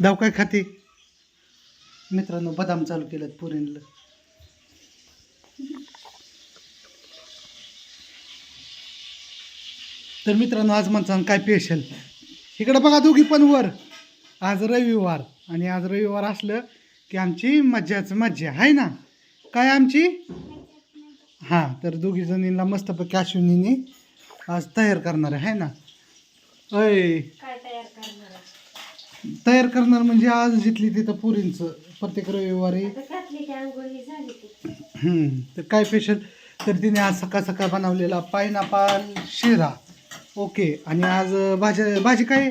दाव काय खाते? मित्रांनो बदाम चालू केलेत पुरीला. तर मित्रांनो आज म्हणता काय पेशल इकडं बघा दोघी पण वर. आज रविवार आणि आज रविवार असलं की आमची मज्जाच मज्जा आहे ना? काय आमची? हां तर दोघी जणींना मस्तपैकी अश्विनीने आज तयार करणार आहे ना? अय काय तयार करणार तयार करणार म्हणजे आज जिथली तिथं पुरींचं प्रत्येक रविवारी. आता घातली की आंघोळी झाली की हम्म, तर काय स्पेशल तर तिने आज सकाळ सकाळ बनवलेला पायनापाल शिरा. ओके आणि आज भाजी भाजी काय? आहे?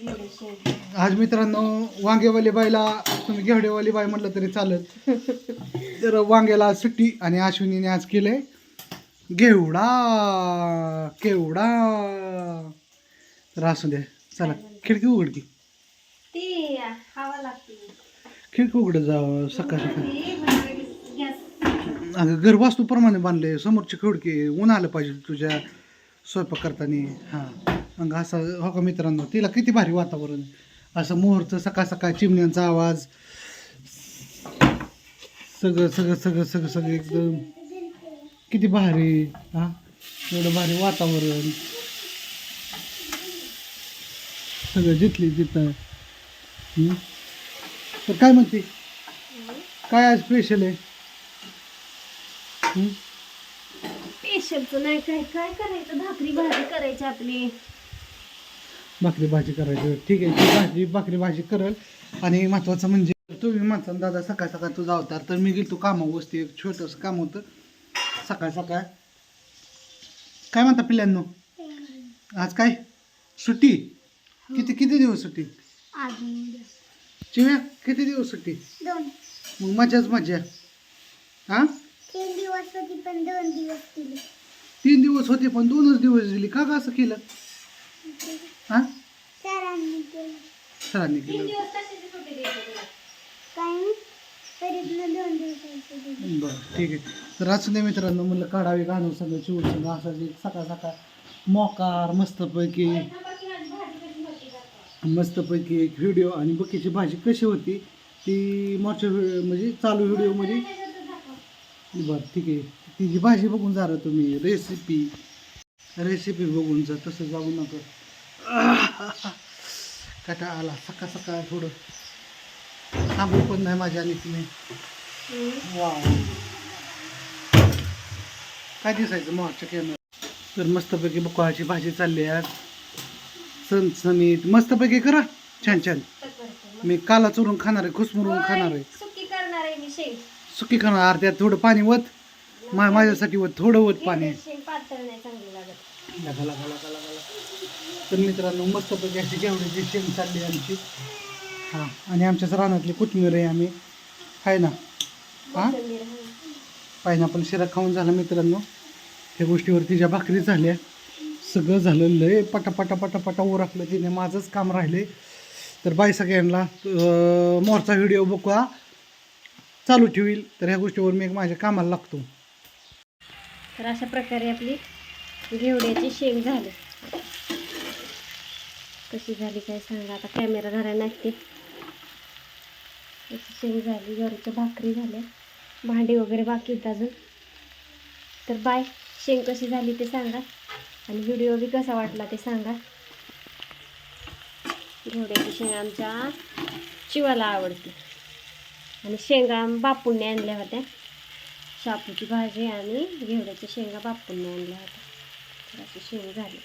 एवढे शेंग. आज मित्रांनो वांगेवाली बाईला तुम्ही घेवडेवाली बाई म्हटलं तरी चालत तर वांग्याला आज सुट्टी आणि अश्विनीने आज केलंय. घेवडा केवडा. तर असू द्या चला खिडकी उघडकी. ती हवा लागते. खिडकी उघडत जावं सकाळ सकाळ. म्हणजे अगं घर वास्तूप्रमाणे बांधले समोरची खिडकी ऊन आलं पाहिजे तुझ्या स्वयंपाक करताना. हां. मग असं हो का मित्रांनो तिला किती भारी वातावरण. असं मुहूर्त सकाळ सकाळ चिमण्यांचा आवाज. सगळं सगळं सगळं सगळं सगळं एकदम. किती भारी हां? एवढं भारी वातावरण. सगळं जिथली तिथं? तर काय म्हणते? काय आज स्पेशल आहे? हं? नाही काय काय करायचं? भाकरी भाजी करायची आपली. भाकरी भाजी करायची. ठीक आहे ती भाजी भाकरी भाजी करल. आणि महत्वाचं म्हणजे तुम्ही म्हणता दादा सकाळ सकाळ तुझा अवतार. तर मी गेलो कामा वस्ती एक छोटंसं काम होतं. सकाळ सकाळ. काय म्हणता पिल्यांनो? आज काय? सुट्टी? किती किती दिवस सुट्टी? चिव्या किती दिवस सुट्टी? दोन. मग मजाच मजा. हां? तीन दिवस होती पण दोन दिवस दिले. तीन दिवस होते पण दोनच दिवस दिली. का असं केलं? हां? सरांनी केलं. सरांनी केलं. काय दोन दिवसांचं बरं ठीक आहे. तर असू नाही मित्रांनो म्हणलं काढावे गाणं सगळं चिवड सगळं असं सकाळ सकाळ मोकार मस्तपैकी मस्तपैकी एक व्हिडिओ आणि बकीची भाजी कशी होती ती मागच्या व्हिडिओ म्हणजे चालू व्हिडिओमध्ये बरं ठीक आहे. तिची भाजी बघून जा रहा तुम्ही रेसिपी रेसिपी बघून जा तसं जाऊ नका. कटा आला सकाळ सकाळ थोडं. थांबू पण नाही माझ्या तुम्ही वाव. काय दिसायचं मागच्या कॅमेरा तर मस्तपैकी बकवाची भाजी चालली आज. सणसणीत मस्तपैकी करा. छान छान. मी काला चुरून खाणार आहे खुसमुरून खाणार आहे. सुकी खाणार अर्ध्यात थोडं पाणी वत. मा माझ्यासाठी वत थोडं वत पाणी. तर मित्रांनो मस्तपैकी अशी जेवढीची शेंग चालली आमची. हां आणि आमच्याच रानातली कोथमीर आहे आम्ही. आहे ना? हां? पायनापल शिरा खाऊन झाला मित्रांनो. ह्या गोष्टीवर तिच्या भाकरी झाल्या. सगळं झालं लय पटापटा पटापटा ओरखलं तिने माझंच काम राहिले तर बाय सगळ्यांना मोरचा व्हिडिओ बघा चालू ठेवील. तर ह्या गोष्टीवर मी एक माझ्या कामाला लागतो. तर अशा प्रकारे आपली घेवड्याची शेंग झाली. कशी झाली काय सांगा? आता कॅमेरा धरायला लागते. अशी शेंग झाली ज्वारीच्या भाकरी झाल्या भांडी वगैरे बाकी आहेत अजून. तर बाय शेंग कशी झाली ते सांगा आणि व्हिडिओ बी कसा वाटला ते सांगा. घेवड्याची शेंग आमच्या शिवाला आवडते. आणि शेंगा बापूंनी आणल्या होत्या. शापूची भाजी आणि घेवड्याच्या शेंगा बापूंनी आणल्या होत्या. तर अशी शेंग झाली.